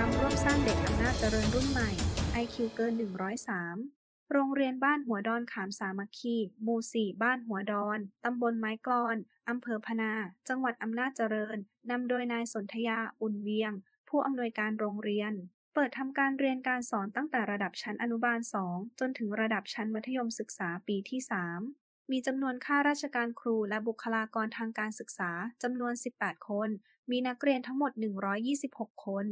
เจริญรุ่นใหม่ IQ เกิน 103 โรงเรียนบ้านหัวดอนขามสามัคคี หมู่ 4 บ้านหัวดอน ตำบลไม้กลอน อำเภอพนา จังหวัดอำนาจเจริญ นำโดยนายสนธยา อุ่นเวียง ผู้อำนวยการโรงเรียน เปิดทำการเรียนการสอนตั้งแต่ระดับชั้นอนุบาล 2 จนถึงระดับชั้นมัธยมศึกษาปีที่ 3มีจำนวนข้าราชการครูและบุคลากรทางการศึกษาจำนวน 18 คน มีนักเรียนทั้งหมด 126 คน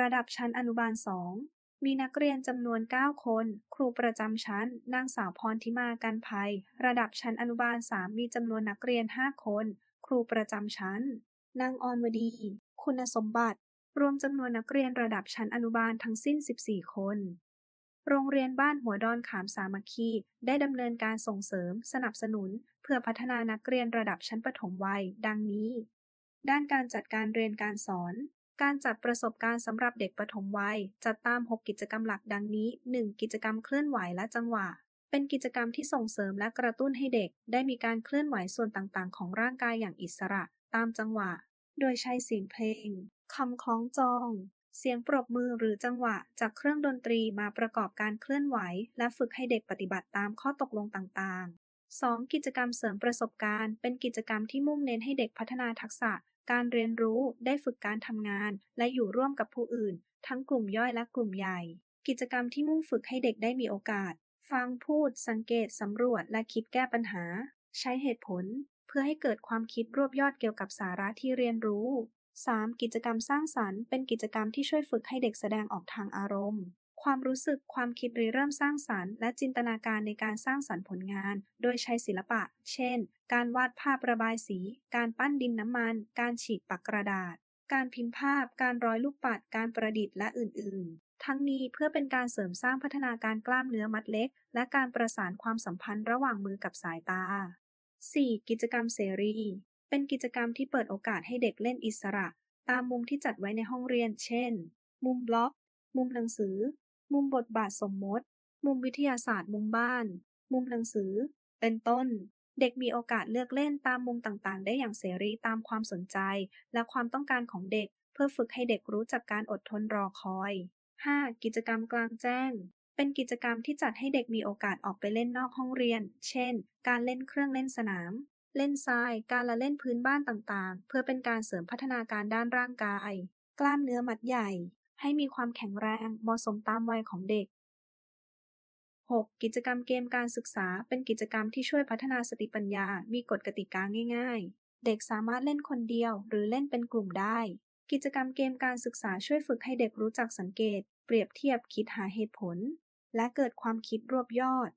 ระดับชั้นอนุบาล2มีนักเรียนจำนวน 9 คน ครูประจำชั้น นางสาวพรทิมากันภัย ระดับชั้นอนุบาล 3 มีจำนวนนักเรียน 5 คน ครูประจำชั้น นางออนวดี คุณสมบัติ รวมจำนวนนักเรียนระดับชั้นอนุบาลทั้งสิ้น 14 คน โรงเรียนบ้านหัวดอนขามสามัคคี ได้ดำเนินการส่งเสริม สนับสนุน เพื่อพัฒนานักเรียนระดับชั้นประถมวัย ดังนี้ ด้านการจัดการเรียนการสอน การจัดประสบการณ์สำหรับเด็กประถมวัย จัดตาม 6 กิจกรรมหลักดังนี้ 1. กิจกรรมเคลื่อนไหวและจังหวะ เป็นกิจกรรมที่ส่งเสริมและกระตุ้นให้เด็ก ได้มีการเคลื่อนไหวส่วนต่างๆ ของร่างกายอย่างอิสระ ตามจังหวะ โดยใช้เสียงเพลงคำคล้องจอง เสียงปรบมือหรือจังหวะ จากเครื่องดนตรีมาประกอบการเคลื่อนไหว และฝึกให้เด็กปฏิบัติตามข้อตกลงต่างๆ 2. กิจกรรมเสริมประสบการณ์ เป็นกิจกรรมที่มุ่งเน้นให้เด็กพัฒนาทักษะ การเรียนรู้ได้ฝึกการทำงาน และอยู่ร่วมกับผู้อื่น ทั้งกลุ่มย่อยและกลุ่มใหญ่ กิจกรรมที่มุ่งฝึกให้เด็กได้มีโอกาส ฟังพูด สังเกตสำรวจ และคิดแก้ปัญหา ใช้เหตุผล เพื่อให้เกิดความคิดรวบยอดเกี่ยวกับสาระที่เรียนรู้ 3. กิจกรรมสร้างสรรค์ เป็นกิจกรรมที่ช่วยฝึกให้เด็กแสดงออกทางอารมณ์ ความรู้สึกความคิดริเริ่มสร้างสรรค์ และจินตนาการในการสร้างสรรค์ผลงาน โดยใช้ศิลปะ เช่น การวาดภาพระบายสี การปั้นดินน้ำมัน การฉีกปากกระดาษ การพิมพ์ภาพ การร้อยลูกปัด การประดิษฐ์และอื่น ๆทั้งนี้เพื่อเป็นการเสริมสร้างพัฒนาการกล้ามเนื้อมัดเล็ก และการประสานความสัมพันธ์ระหว่างมือกับสายตา 4. กิจกรรมเสรี เป็นกิจกรรมที่เปิดโอกาสให้เด็กเล่นอิสระ ตามมุมที่จัดไว้ในห้องเรียน เช่น มุมบล็อก มุมหนังสือ มุมบทบาทสมมติ มุมวิทยาศาสตร์มุมบ้าน มุมหนังสือ เป็นต้น เด็กมีโอกาสเลือกเล่นตามมุมต่างๆ ได้อย่างเสรีตามความสนใจ และความต้องการของเด็ก เพื่อฝึกให้เด็กรู้จักการอดทนรอคอย 5. กิจกรรมกลางแจ้ง เป็นกิจกรรมที่จัดให้เด็กมีโอกาสออกไปเล่นนอกห้องเรียน เช่น การเล่นเครื่องเล่นสนาม เล่นทราย การละเล่นพื้นบ้านต่างๆ เพื่อเป็นการเสริมพัฒนาการด้านร่างกาย กล้ามเนื้อมัดใหญ่ ให้มีความแข็งแรงเหมาะสมตามวัยของเด็ก 6. กิจกรรมเกมการศึกษา เป็นกิจกรรมที่ช่วยพัฒนาสติปัญญา มีกฎกติกาง่าย ๆ เด็กสามารถเล่นคนเดียวหรือเล่นเป็นกลุ่มได้ กิจกรรมเกมการศึกษาช่วยฝึกให้เด็กรู้จักสังเกต เปรียบเทียบคิดหาเหตุผล และเกิดความคิดรวบยอด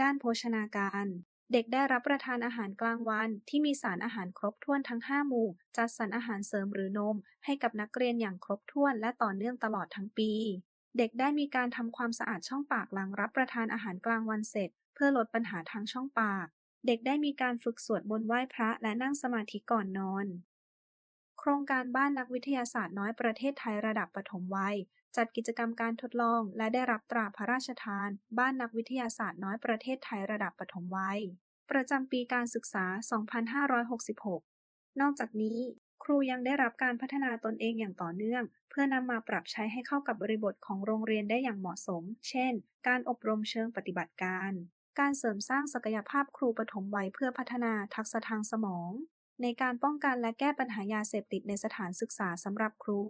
ด้านโภชนาการ เด็กได้รับประทานอาหารกลางวันที่มีสารอาหารครบถ้วนทั้ง 5 หมู่ จัดสรรอาหารเสริมหรือนม ให้กับนักเรียนอย่างครบถ้วนและต่อเนื่องตลอดทั้งปี เด็กได้มีการทำความสะอาดช่องปากหลังรับประทานอาหารกลางวันเสร็จ เพื่อลดปัญหาทางช่องปาก เด็กได้มีการฝึกสวดมนต์ไหว้พระและนั่งสมาธิก่อนนอน โครงการบ้านนักวิทยาศาสตร์น้อยประเทศไทยระดับปฐมวัย จัดกิจกรรมการทดลอง และได้รับตราพระราชทาน บ้านนักวิทยาศาสตร์น้อยประเทศไทยระดับปฐมวัย ประจำปีการศึกษา 2566 นอกจากนี้ ครูยังได้รับการพัฒนาตนเองอย่างต่อเนื่อง เพื่อนำมาปรับใช้ให้เข้ากับบริบทของโรงเรียนได้อย่างเหมาะสม เช่น การอบรมเชิงปฏิบัติการ การเสริมสร้างศักยภาพครูปฐมวัยเพื่อพัฒนาทักษะทางสมอง ในการป้องกันและแก้ปัญหายาเสพติดในสถานศึกษาสำหรับครู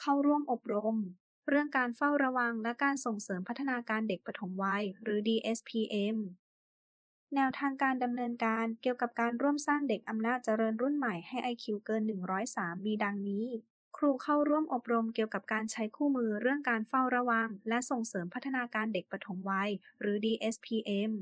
เข้าร่วมอบรม เรื่องการเฝ้าระวังและการส่งเสริมพัฒนาการเด็กปฐมวัย หรือ DSPM แนวทางการดำเนินการเกี่ยวกับการร่วมสร้างเด็กอำนาจเจริญรุ่นใหม่ให้ IQ เกิน 103 มีดังนี้ ครูเข้าร่วมอบรมเกี่ยวกับการใช้คู่มือเรื่องการเฝ้าระวัง และส่งเสริมพัฒนาการเด็กปฐมวัย หรือ DSPM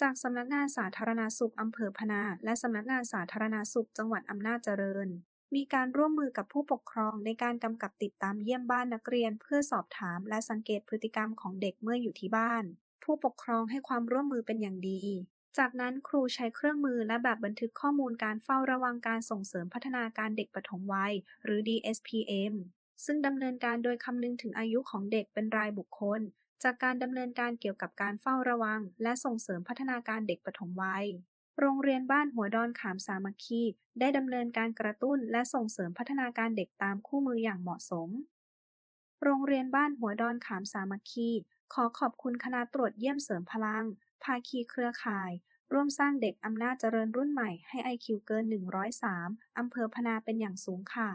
จากสำนักงานสาธารณสุขอำเภอพนา และสำนักงานสาธารณสุขจังหวัดอำนาจเจริญ มีการร่วมมือกับผู้ปกครองในการกำกับติดตามเยี่ยมบ้านนักเรียนเพื่อสอบถามและสังเกตพฤติกรรมของเด็กเมื่ออยู่ที่บ้าน ผู้ปกครองให้ความร่วมมือเป็นอย่างดี จากนั้นครูใช้เครื่องมือและแบบบันทึกข้อมูลการเฝ้าระวังการส่งเสริมพัฒนาการเด็กปฐมวัย หรือ DSPM ซึ่งดำเนินการโดยคำนึงถึงอายุของเด็กเป็นรายบุคคล จากการดำเนินการเกี่ยวกับการเฝ้าระวัง และส่งเสริมพัฒนาการเด็กปฐมวัย โรงเรียนบ้านหัวดอนขามสามัคคีได้ดำเนินการกระตุ้นและส่งเสริมพัฒนาการเด็กตามคู่มืออย่างเหมาะสม โรงเรียนบ้านหัวดอนขามสามัคคี ขอขอบคุณคณะตรวจเยี่ยมเสริมพลัง ภาคีเครือข่าย ร่วมสร้างเด็กอำนาจเจริญรุ่นใหม่ให้ไอคิวเกิน 103 อำเภอพนาเป็นอย่างสูงค่ะ